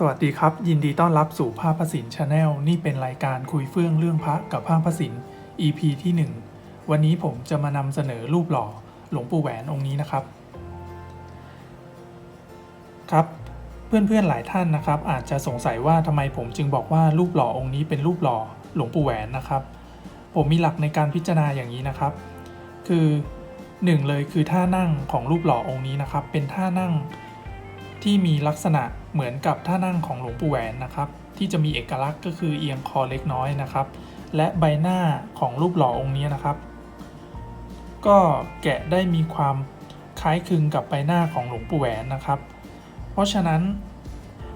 สวัสดีครับ ยินดีต้อนรับสู่ภาพประสินชาแนลนี่เป็นรายการคุยเฟื่องเรื่องพระกับภาพประสิน EP ที่ 1 วันนี้ผมจะมานำเสนอรูปหล่อหลวงปู่แหวนองค์นี้นะครับ ครับเพื่อนๆหลายท่านนะครับ อาจจะสงสัยว่าทำไมผมจึงบอกว่ารูปหล่อองค์นี้เป็นรูปหล่อหลวงปู่แหวนนะครับ ผมมีหลักในการพิจารณาอย่างนี้นะครับ คือหนึ่งเลยคือท่านั่งของรูปหล่อองค์นี้นะครับ เป็นท่านั่ง ที่มีลักษณะเหมือนกับท่านั่งของหลวงปู่แหวนนะครับ ที่จะมีเอกลักษณ์ก็คือเอียงคอเล็กน้อยนะครับ และใบหน้าของรูปหล่อองค์นี้นะครับ ก็แกะได้มีความคล้ายคลึงกับใบหน้าของหลวงปู่แหวนนะครับ เพราะฉะนั้น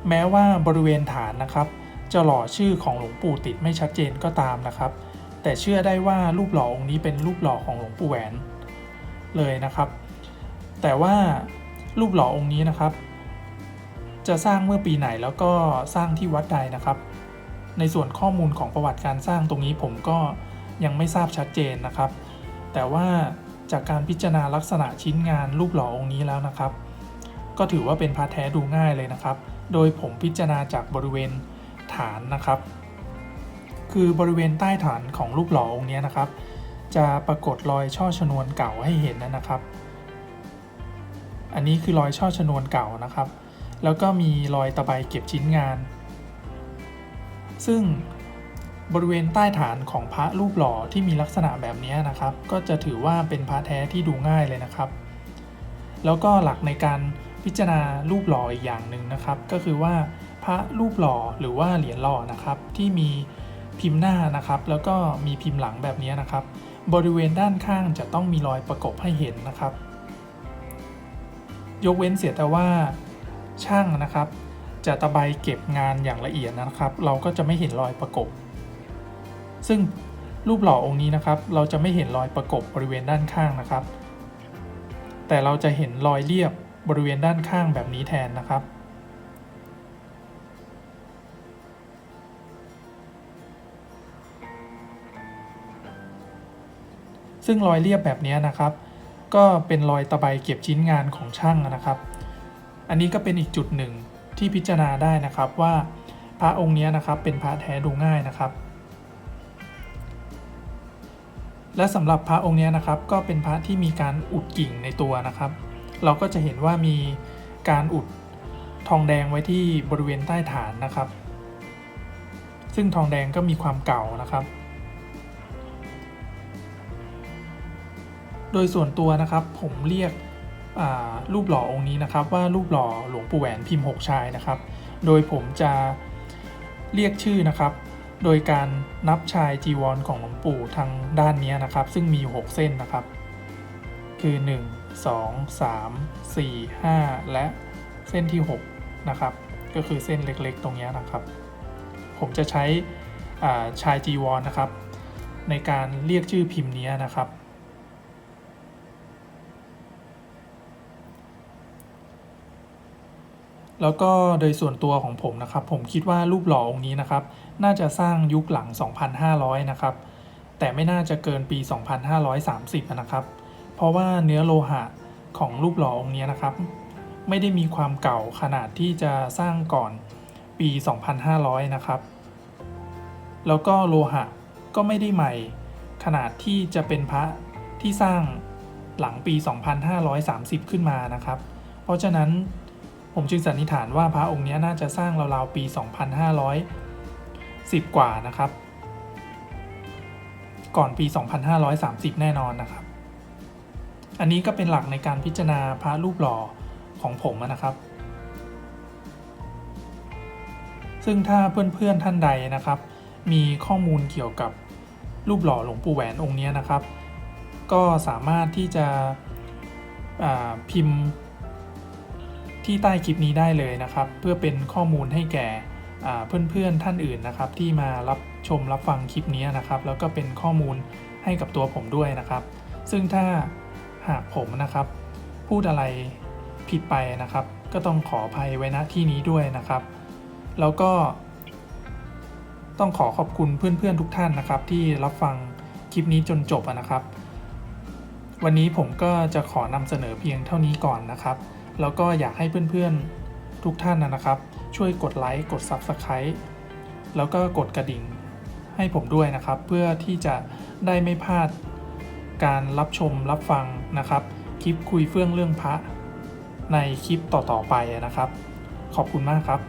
แม้ว่าบริเวณฐานนะครับ จะหล่อชื่อของหลวงปู่ติดไม่ชัดเจนก็ตามนะครับ แต่เชื่อได้ว่ารูปหล่อองค์นี้เป็นรูปหล่อของหลวงปู่แหวนเลยนะครับ แต่ว่ารูปหล่อองค์นี้นะครับ จะสร้างเมื่อปีไหนแล้วก็สร้างที่วัดใดนะครับ ในส่วนข้อมูลของประวัติการสร้างตรงนี้ผมก็ยังไม่ทราบชัดเจนนะครับ แต่ว่าจากการพิจารณาลักษณะชิ้นงานรูปหล่อองค์นี้แล้วนะครับ ก็ถือว่าเป็นพระแท้ดูง่ายเลยนะครับ โดยผมพิจารณาจากบริเวณฐานนะครับ คือบริเวณใต้ฐานของรูปหล่อองค์นี้นะครับ จะปรากฏรอยช่อชนวนเก่าให้เห็นนะครับ อันนี้คือรอยช่อชนวนเก่านะครับ แล้วก็มีรอยตะไบเก็บชิ้นงาน ซึ่งบริเวณใต้ฐานของพระรูปหล่อที่มีลักษณะแบบนี้นะครับ ก็จะถือว่าเป็นพระแท้ที่ดูง่ายเลยนะครับ แล้วก็หลักในการพิจารณารูปหล่ออีกอย่างหนึ่งนะครับ ก็คือว่าพระรูปหล่อหรือว่าเหรียญหล่อนะครับ ที่มีพิมพ์หน้านะครับ แล้วก็มีพิมพ์หลังแบบนี้นะครับ บริเวณด้านข้างจะต้องมีรอยประกบให้เห็นนะครับ ยกเว้นเสียแต่ว่า ช่างนะครับ จะตะไบเก็บงานอย่างละเอียดนะครับ เราก็จะไม่เห็นรอยประกบ ซึ่งรูปหล่อองค์นี้นะครับ เราจะไม่เห็นรอยประกบบริเวณด้านข้างนะครับ แต่เราจะเห็นรอยเรียบบริเวณด้านข้างแบบนี้แทนนะครับซึ่งรอยเรียบแบบนี้นะครับ ก็เป็นรอยตะไบเก็บชิ้นงานของช่างนะครับ อันนี้ก็เป็นอีกจุดหนึ่งที่พิจารณาได้นะครับว่าพระองค์นี้นะครับเป็นพระแท้ดูง่ายนะครับ และสำหรับพระองค์นี้นะครับก็เป็นพระที่มีการอุดกิ่งในตัวนะครับ เราก็จะเห็นว่ามีการอุดทองแดงไว้ที่บริเวณใต้ฐานนะครับ ซึ่งทองแดงก็มีความเก่านะครับ โดยส่วนตัวนะครับผมเรียก รูปหล่อองค์นี้นะครับ ว่ารูปหล่อหลวงปู่แหวนพิมพ์หกชายนะครับ โดยผมจะเรียกชื่อนะครับ โดยการนับชายจีวรของหลวงปู่ทางด้านนี้นะครับ ซึ่งมีอยู่6เส้นนะครับ คือ 1 2 3 4 5 และเส้นที่ 6 นะครับ ก็คือเส้นเล็กๆ ตรงนี้นะครับ ผมจะใช้ชายจีวรนะครับ ในการเรียกชื่อพิมพ์นี้นะครับ แล้วก็โดยส่วนตัวของผมนะครับ ผมคิดว่ารูปหล่อองค์นี้นะครับ น่าจะสร้างยุคหลัง 2,500 นะครับ แต่ไม่น่าจะเกินปี 2,530 นะครับ เพราะว่าเนื้อโลหะของรูปหล่อองค์นี้นะครับ ไม่ได้มีความเก่าขนาดที่จะสร้างก่อนปี 2,500 นะครับ แล้วก็โลหะก็ไม่ได้ใหม่ขนาดที่จะเป็นพระที่สร้างหลังปี 2,530 ขึ้นมานะครับ เพราะฉะนั้น ผมจึงสันนิษฐานว่าพระองค์นี้น่าจะสร้างราวๆปี 2,510 กว่านะครับ ก่อนปี 2,530 แน่นอนนะครับ อันนี้ก็เป็นหลักในการพิจารณาพระรูปหล่อของผมนะครับ ซึ่งถ้าเพื่อนๆท่านใดนะครับ มีข้อมูลเกี่ยวกับรูปหล่อหลวงปู่แหวนองค์นี้นะครับ ก็สามารถที่จะพิมพ์ ที่ใต้คลิปนี้ได้เลยนะครับ เพื่อเป็นข้อมูลให้แก่เพื่อนๆท่านอื่นนะครับ ที่มารับชมรับฟังคลิปนี้นะครับ แล้วก็เป็นข้อมูลให้กับตัวผมด้วยนะครับ ซึ่งถ้าหากผมนะครับ พูดอะไรผิดไปนะครับ ก็ต้องขออภัยไว้ณที่นี้ด้วยนะครับ แล้วก็ ต้องขอขอบคุณเพื่อนๆทุกท่านนะครับ ที่รับฟังคลิปนี้จนจบนะครับ วันนี้ผมก็จะขอนำเสนอเพียงเท่านี้ก่อนนะครับ แล้วก็อยากให้เพื่อนๆทุกท่านนะครับ ช่วยกดไลค์กด Subscribe แล้วก็กดกระดิ่งให้ผมด้วยนะครับ เพื่อที่จะได้ไม่พลาดการรับชมรับฟังนะครับ คลิปคุยเฟื่องเรื่องพระในคลิปต่อๆไปนะครับ ขอบคุณมากครับ